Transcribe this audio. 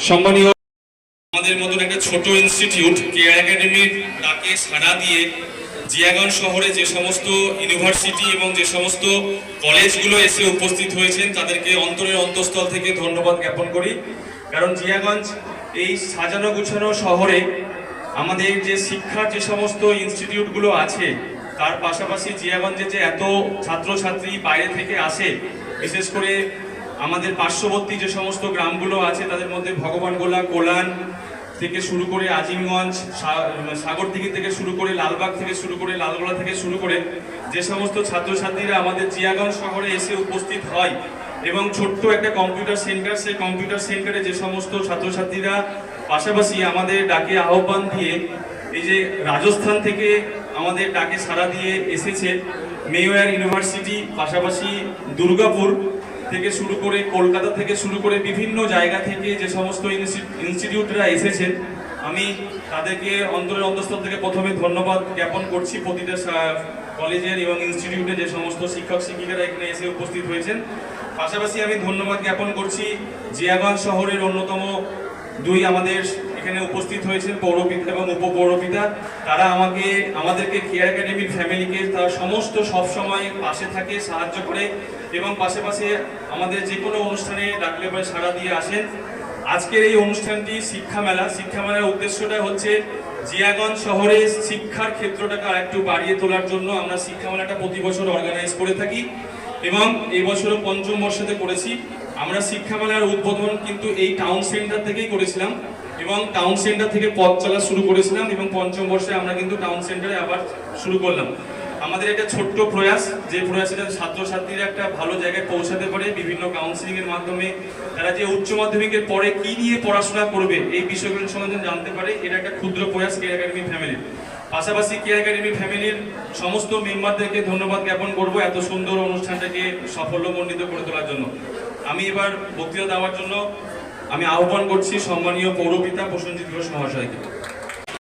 সম্মানীয় আমাদের মতন একটা ছোট ইনস্টিটিউট কেয়ার একাডেমির ডাকে সাড়া দিয়ে জিয়াগঞ্জ শহরে যে সমস্ত ইউনিভার্সিটি এবং যে সমস্ত কলেজগুলো এসে উপস্থিত হয়েছেন, তাদেরকে অন্তরের অন্তঃস্থল থেকে ধন্যবাদ জ্ঞাপন করি। কারণ জিয়াগঞ্জ এই সাজানো গুছানো শহরে আমাদের যে শিক্ষার যে সমস্ত ইনস্টিটিউটগুলো আছে, তার পাশাপাশি জিয়াগঞ্জে যে এত ছাত্রছাত্রী বাইরে থেকে আসে, বিশেষ করে আমাদের পার্শ্ববর্তী যে সমস্ত গ্রামগুলো আছে, তাদের মধ্যে ভগবানগোলা কোলান থেকে শুরু করে আজিমগঞ্জ, সা- সাগরদিঘি থেকে শুরু করে লালবাগ থেকে শুরু করে লালগোলা থেকে শুরু করে যে সমস্ত ছাত্রছাত্রীরা আমাদের জিয়াগঞ্জ শহরে এসে উপস্থিত হয় এবং ছোট্ট একটা কম্পিউটার সেন্টার, সেই কম্পিউটার সেন্টারে যে সমস্ত ছাত্রছাত্রীরা পাশাপাশি আমাদের ডাকে আহ্বান দিয়ে এই যে রাজস্থান থেকে আমাদের ডাকে সাড়া দিয়ে এসেছে মেওয়ার ইউনিভার্সিটি, পাশাপাশি দুর্গাপুর থেকে শুরু করে কলকাতা থেকে শুরু করে বিভিন্ন জায়গা থেকে যে সমস্ত ইনস্টি- ইনস্টিটিউটরা এসেছেন, আমি তাদেরকে অন্তরের অন্তঃস্থল থেকে প্রথমে ধন্যবাদ জ্ঞাপন করছি। প্রতিটা কলেজের এবং ইনস্টিটিউটে যে সমস্ত শিক্ষক শিক্ষিকারা এখানে এসে উপস্থিত হয়েছেন। পাশাপাশি আমি ধন্যবাদ জ্ঞাপন করছি জিয়াগঞ্জ শহরের অন্যতম দুই আমাদের এখানে উপস্থিত হয়েছেন পৌরপিতা এবং উপপৌরপিতা। তারা আমাকে, আমাদেরকে কেয়ার একাডেমির ফ্যামিলিকে তারা সমস্ত সবসময় পাশে থাকে, সাহায্য করে। এবং পাশাপাশি আমাদের যে কোনো অনুষ্ঠানে ডাকলে পরে সাড়া দিয়ে আসেন। আজকের এই অনুষ্ঠানটি শিক্ষা মেলা। শিক্ষা মেলার উদ্দেশ্যটা হচ্ছে জিয়াগঞ্জ শহরে শিক্ষার ক্ষেত্রটাকে আরেকটু বাড়িয়ে তোলার জন্য আমরা শিক্ষা মেলাটা প্রতি বছর অর্গানাইজ করে থাকি এবং এই বছরও পঞ্চম বর্ষতে করেছি। আমরা শিক্ষা মেলার উদ্বোধন কিন্তু এই টাউন সেন্টার থেকেই করেছিলাম এবং টাউন সেন্টার থেকে পথ চলা শুরু করেছিলাম এবং পঞ্চম বর্ষে আমরা কিন্তু টাউন সেন্টারে আবার শুরু করলাম। আমাদের একটা ছোট্ট প্রয়াস, যে প্রয়াসটা ছাত্রছাত্রীরা একটা ভালো জায়গায় পৌঁছাতে পারে, বিভিন্ন কাউন্সিলিং এর মাধ্যমে। তারা যে উচ্চ মাধ্যমিকের পরে কি নিয়ে পড়াশোনা করবে, এই বিষয়গুলো সম্বন্ধে জানতে পারে। এটা একটা ক্ষুদ্র প্রয়াস কে একাডেমি ফ্যামিলির পাশাপাশি কে একাডেমি ফ্যামিলির সমস্ত মেম্বারদেরকে ধন্যবাদ জ্ঞাপন করব এত সুন্দর অনুষ্ঠানটাকে সাফল্যমণ্ডিত করে তোলার জন্য। আমি এবার বক্তৃতা দেওয়ার জন্য আমি আহ্বান করছি সম্মানীয় পৌরপিতা প্রসেনজিৎ ঘোষ মহাশয়কে।